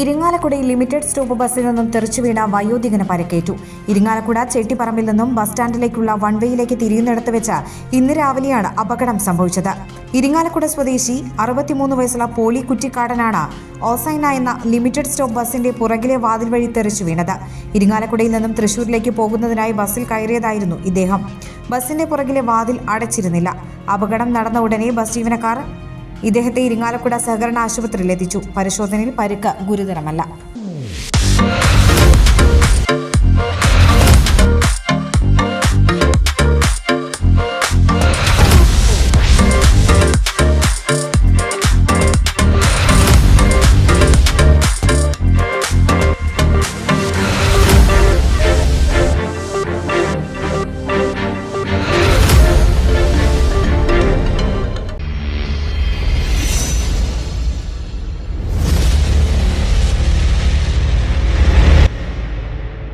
ഇരിങ്ങാലക്കുടയിൽ limited stop ബസ്സിൽ നിന്നും തെറിച്ചു വീണ വയോധികന് പരിക്കേറ്റു. ഇരിങ്ങാലക്കുട ചെട്ടിപ്പറമ്പിൽ നിന്നും ബസ് സ്റ്റാൻഡിലേക്കുള്ള വൺവേയിലേക്ക് തിരിയുന്നിടത്ത് വെച്ച് ഇന്ന് രാവിലെയാണ് അപകടം സംഭവിച്ചത്. ഇരിങ്ങാലക്കുട സ്വദേശി അറുപത്തിമൂന്ന് വയസ്സുള്ള പോളി കുറ്റിക്കാടനാണ് ഓസൈന എന്ന ലിമിറ്റഡ് സ്റ്റോപ്പ് ബസിന്റെ പുറകിലെ വാതിൽ വഴി തെറിച്ചു വീണത്. ഇരിങ്ങാലക്കുടയിൽ നിന്നും തൃശൂരിലേക്ക് പോകുന്നതിനായി ബസ്സിൽ കയറിയതായിരുന്നു ഇദ്ദേഹം. ബസിന്റെ പുറകിലെ വാതിൽ അടച്ചിരുന്നില്ല. അപകടം നടന്ന ഉടനെ ബസ് ജീവനക്കാർ ഇദ്ദേഹത്തെ ഇരിങ്ങാലക്കുട സഹകരണ ആശുപത്രിയിൽ എത്തിച്ചു പരിശോധനയിൽ പരുക്ക് ഗുരുതരമല്ല.